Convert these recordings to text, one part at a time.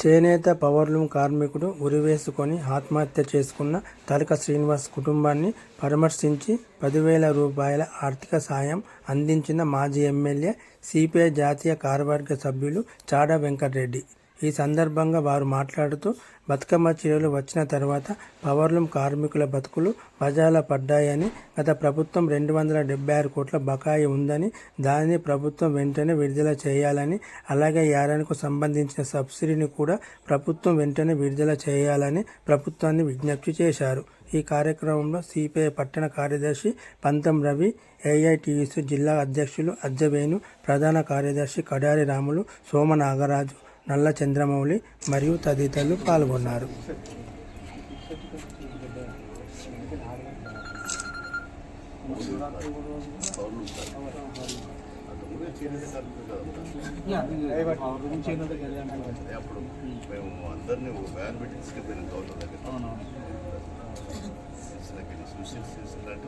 చేనేత పవర్లూమ్ కార్మికుడు ఉరివేసుకొని ఆత్మహత్య చేసుకున్న తలక శ్రీనివాస్ కుటుంబాన్ని పరామర్శించి పదివేల రూపాయల ఆర్థిక సాయం అందించిన మాజీ ఎమ్మెల్యే సిపిఐ జాతీయ కార్యవర్గ సభ్యులు చాడ వెంకటరెడ్డి. ఈ సందర్భంగా వారు మాట్లాడుతూ బతుకమ్మ చీరలు వచ్చిన తర్వాత పవర్లూమ్ కార్మికుల బతుకులు బజాల పడ్డాయని గత ప్రభుత్వం రెండు వందల డెబ్బై ఆరు కోట్ల బకాయి ఉందని దానిని ప్రభుత్వం వెంటనే విడుదల చేయాలని అలాగే యారానికి సంబంధించిన సబ్సిడీని కూడా ప్రభుత్వం వెంటనే విడుదల చేయాలని ప్రభుత్వాన్ని విజ్ఞప్తి చేశారు. ఈ కార్యక్రమంలో సిపిఐ పట్టణ కార్యదర్శి పంతం రవి ఏఐటియుసి జిల్లా అధ్యక్షులు అజ్జవేణు ప్రధాన కార్యదర్శి కడారి రాములు సోమ నాగరాజు నల్ల చంద్రమౌళి మరియు తదితరులు పాల్గొన్నారు. అప్పుడు మేము అందరినీ వ్యాన్ పెట్టి తీసుకెళ్ళిపోయినాం గవర్నర్ దగ్గర దగ్గర సుశీల్ అంటే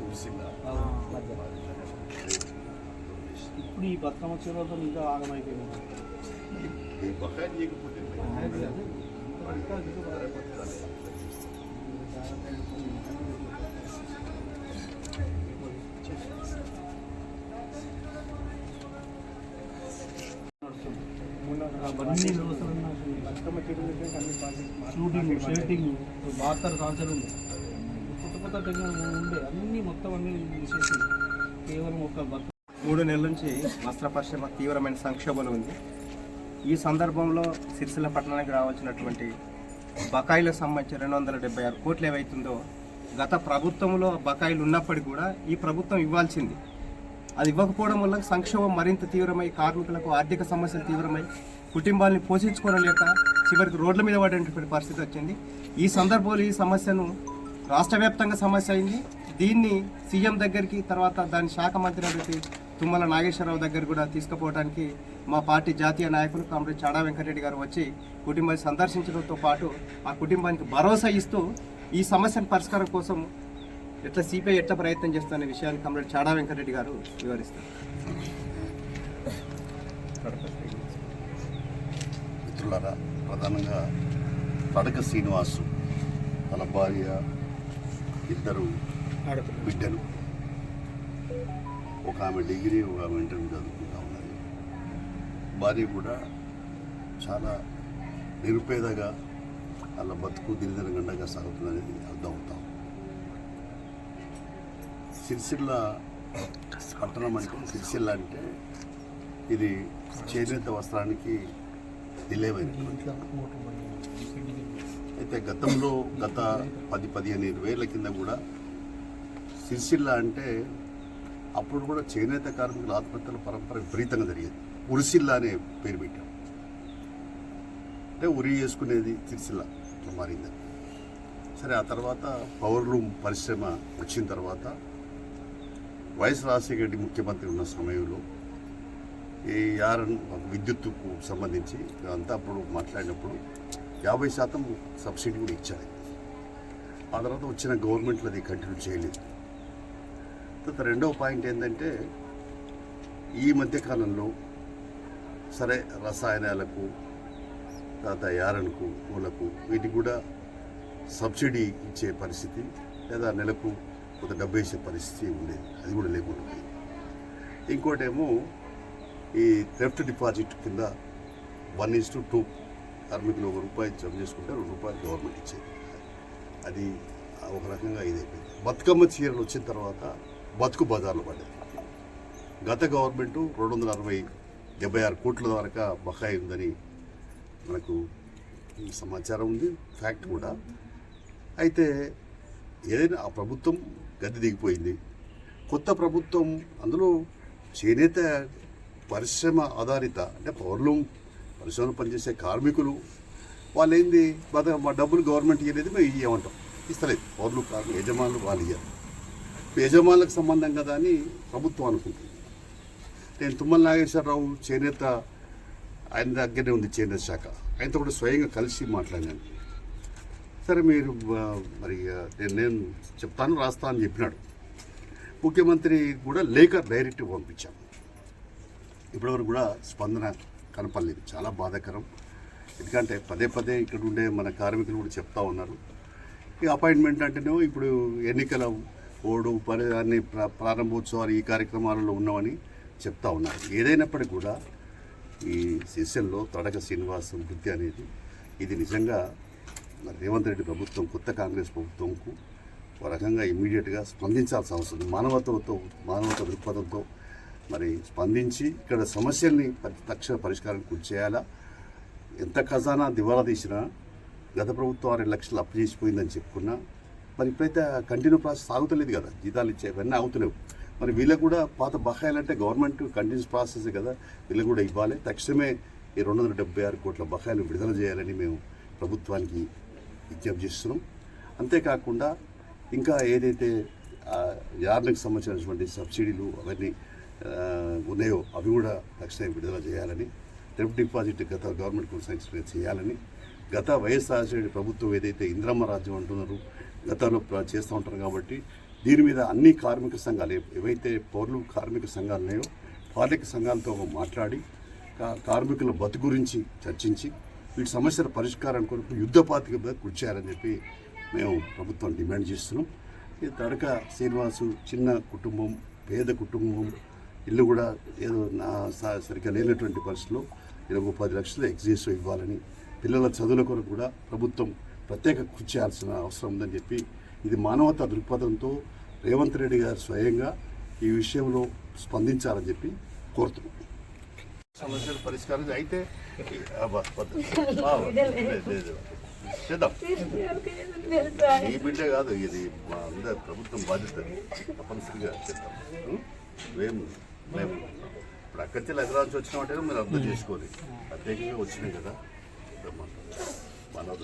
ఇప్పుడు ఈ బతుకమ్మ చీరలతో ఇంకా ఆగమైపోయింది. ఈ బకాయి చేయకపోతే అవన్నీ బతుకమ్మ షూటింగ్ బాతర్ బాత్తర్ ఉంది కొత్త కొత్త టెక్నాలజీ ఉండే అన్నీ మొత్తం అన్ని తీసేసి కేవలం ఒక బతుక. మూడు నెలల నుంచి వస్త్ర పరిశ్రమ తీవ్రమైన సంక్షోభంలో ఉంది. ఈ సందర్భంలో సిరిసిల్ల పట్టణానికి రావాల్సినటువంటి బకాయిలకు సంబంధించి రెండు వందల డెబ్బై ఆరు కోట్లు ఏవైతుందో గత ప్రభుత్వంలో బకాయిలు ఉన్నప్పటికీ కూడా ఈ ప్రభుత్వం ఇవ్వాల్సింది. అది ఇవ్వకపోవడం వల్ల సంక్షోభం మరింత తీవ్రమై కార్మికులకు ఆర్థిక సమస్యలు తీవ్రమై కుటుంబాన్ని లేక చివరికి రోడ్ల మీద పడేటువంటి పరిస్థితి వచ్చింది. ఈ సందర్భంలో ఈ సమస్యను రాష్ట్ర వ్యాప్తంగా సమస్య అయింది. దీన్ని సీఎం దగ్గరికి తర్వాత దాని శాఖ మంత్రి అడిగి తుమ్మల నాగేశ్వరరావు దగ్గర కూడా తీసుకుపోవడానికి మా పార్టీ జాతీయ నాయకులు కామ్రేడ్ చాడా వెంకటరెడ్డి గారు వచ్చి కుటుంబాన్ని సందర్శించడంతో పాటు ఆ కుటుంబానికి భరోసా ఇస్తూ ఈ సమస్యను పరిష్కారం కోసం ఎట్లా సిపిఐ ఎట్లా ప్రయత్నం చేస్తున్న విషయాన్ని కామ్రేడ్ చాడా వెంకటరెడ్డి గారు వివరిస్తారు. మిత్రులారా ప్రధానంగా తడక శ్రీనివాసు తన భార్య ఇద్దరు బిడ్డలు. ఒక ఆమె డిగ్రీ ఒక ఆమె ఇంటర్వ్యూ చదువుకుంటా ఉన్నది. భార్య కూడా చాలా నిరుపేదగా వాళ్ళ బతుకు దినదిన గండగా సాగుతుందనేది అర్థమవుతాం సిరిసిల్ల పట్టణం అంటే సిరిసిల్ల అంటే ఇది చేనేత వస్త్రానికి నిలయమైనటువంటి అయితే గతంలో గత పది పదిహేను ఇరవై కింద కూడా సిరిసిల్ల అంటే అప్పుడు కూడా చేనేత కార్మికుల ఆత్మహత్యల పరంపర విపరీతంగా జరిగేది. ఉరిసిల్ల అనే పేరు పెట్టాం. అంటే ఉరి చేసుకునేది తిరిసిల్ల అట్లా మారింది. సరే ఆ తర్వాత పవర్ రూమ్ పరిశ్రమ వచ్చిన తర్వాత వైఎస్ రాజశేఖర రెడ్డి ముఖ్యమంత్రి ఉన్న సమయంలో ఈ యారన్ విద్యుత్తుకు సంబంధించి అంతా అప్పుడు మాట్లాడినప్పుడు యాభై శాతం సబ్సిడీ కూడా ఇచ్చారు. ఆ తర్వాత వచ్చిన గవర్నమెంట్లు అది కంటిన్యూ చేయలేదు. తర్వాత రెండవ పాయింట్ ఏంటంటే ఈ మధ్యకాలంలో సరే రసాయనాలకు తర్వాత యారన్కు పూలకు వీటికి కూడా సబ్సిడీ ఇచ్చే పరిస్థితి లేదా నెలకు కొంత డబ్బు వేసే పరిస్థితి ఉండేది. అది కూడా లేకుండా పోయింది. ఇంకోటేమో ఈ థెఫ్ట్ డిపాజిట్ కింద వన్ ఇస్ టు టూ కార్మికులు ఒక రూపాయి జమ చేసుకుంటే రెండు రూపాయలు గవర్నమెంట్ ఇచ్చేది. అది ఒక రకంగా ఇదైపోయింది. బతుకమ్మ చీరలు వచ్చిన తర్వాత బతుకు బజార్లు పడ్డాయి గత గవర్నమెంట్ రెండు వందల అరవై డెబ్బై ఆరు కోట్ల వరకు బకాయి ఉందని మనకు సమాచారం ఉంది ఫ్యాక్ట్ కూడా. అయితే ఏదైనా ఆ ప్రభుత్వం గద్దె దిగిపోయింది. కొత్త ప్రభుత్వం అందులో చేనేత పరిశ్రమ ఆధారిత అంటే పౌరులు పరిశ్రమలో పనిచేసే కార్మికులు వాళ్ళు ఏంది మా డబ్బులు గవర్నమెంట్ ఇవ్వలేదు మేము ఇవ్వమంటాం ఇస్తలేదు. పౌరులు కార్మిక యజమానులు వాళ్ళు ఇవ్వాలి యజమానులకు సంబంధం కదా అని ప్రభుత్వం అనుకుంటుంది. నేను తుమ్మల నాగేశ్వరరావు చేనేత ఆయన దగ్గరనే ఉంది చేనేత శాఖ. ఆయనతో కూడా స్వయంగా కలిసి మాట్లాడినాను. సరే మీరు మరి నేను నేను చెప్తాను రాస్తా అని చెప్పినాడు. ముఖ్యమంత్రి కూడా లేఖ డైరెక్ట్ పంపించాం. ఇప్పటివరకు కూడా స్పందన కనపడలేదు. చాలా బాధాకరం. ఎందుకంటే పదే పదే ఇక్కడ ఉండే మన కార్మికులు కూడా చెప్తా ఉన్నారు. ఈ అపాయింట్మెంట్ అంటేనేమో ఇప్పుడు ఎన్నికల ఓడు పరి అన్ని ప్రారంభోత్సవాలు ఈ కార్యక్రమాలలో ఉన్నామని చెప్తా ఉన్నారు ఏదైనప్పటికీ కూడా ఈ సెషన్లో తడక శ్రీనివాసం వృత్తి అనేది ఇది నిజంగా రేవంత్ రెడ్డి ప్రభుత్వం కొత్త కాంగ్రెస్ ప్రభుత్వంకు ఒక రకంగా ఇమీడియట్గా స్పందించాల్సిన అవసరం ఉంది. మానవత దృక్పథంతో మరి స్పందించి ఇక్కడ సమస్యల్ని తక్షణ పరిష్కారం కూర్చేయాలా ఎంత ఖజానా దివాలా తీసినా గత ప్రభుత్వం ఆరు లక్షలు అప్పు చేసిపోయిందని చెప్పుకున్నా మరి ఇప్పుడైతే కంటిన్యూ ప్రాసెస్ సాగుతలేదు కదా జీతాలు ఇచ్చేవన్నీ అవుతున్నాయి మరి వీళ్ళకు కూడా పాత బకాయిలంటే గవర్నమెంట్ కంటిన్యూస్ ప్రాసెస్ కదా వీళ్ళకు కూడా ఇవ్వాలి. తక్షణమే ఈ రెండు వందల డెబ్బై ఆరు కోట్ల బకాయిలు విడుదల చేయాలని మేము ప్రభుత్వానికి విజ్ఞప్తి చేస్తున్నాం. అంతేకాకుండా ఇంకా ఏదైతే ఆ, యార్లకు సంబంధించినటువంటి సబ్సిడీలు అవన్నీ ఉన్నాయో అవి కూడా తక్షణమే విడుదల చేయాలని టెంప్ డిపాజిట్ గత గవర్నమెంట్ కొనసాగించిన చేయాలని గత వైఎస్ఆర్ రాజశేఖర ప్రభుత్వం ఏదైతే ఇంద్రమ్మ రాజ్యం అంటున్నారు గతంలో చేస్తూ ఉంటారు కాబట్టి దీని మీద అన్ని కార్మిక సంఘాలు ఏవైతే పౌరులు కార్మిక సంఘాలు ఉన్నాయో కార్మిక సంఘాలతో మాట్లాడి కా- కార్మికుల బతు గురించి చర్చించి వీటి సమస్యల పరిష్కారం కొరకు యుద్ధపాతిక కృషి చేయాలని చెప్పి మేము ప్రభుత్వం డిమాండ్ చేస్తున్నాం. ఈ తడక శ్రీనివాసు చిన్న కుటుంబం పేద కుటుంబం ఇల్లు కూడా ఏదో నా స- సరిగ్గా లేనటువంటి పరిస్థితిలో ఇరవై పది లక్షలు ఎగ్జిస్ట్ ఇవ్వాలని పిల్లల చదువుల కొరకు కూడా ప్రభుత్వం ప్రత్యేక కృషి చేయాల్సిన అవసరం ఉందని చెప్పి ఇది మానవతా దృక్పథంతో రేవంత్ రెడ్డి గారు స్వయంగా ఈ విషయంలో స్పందించాలని చెప్పి కోరుతున్నాం. సమస్యల పరిష్కారం అయితే. చేద్దాం. ఈ బిడ్డ కాదు ఇది మా అందరి ప్రభుత్వం బాధ్యత. తప్పనిసరిగా చేద్దాం? మేము మేము ఇప్పుడు అక్కడి నుంచి హైదరాబాద్ వచ్చినామంటే మీరు అర్థం చేసుకోవాలి. ప్రత్యేకంగా వచ్చినాయి కదా. మన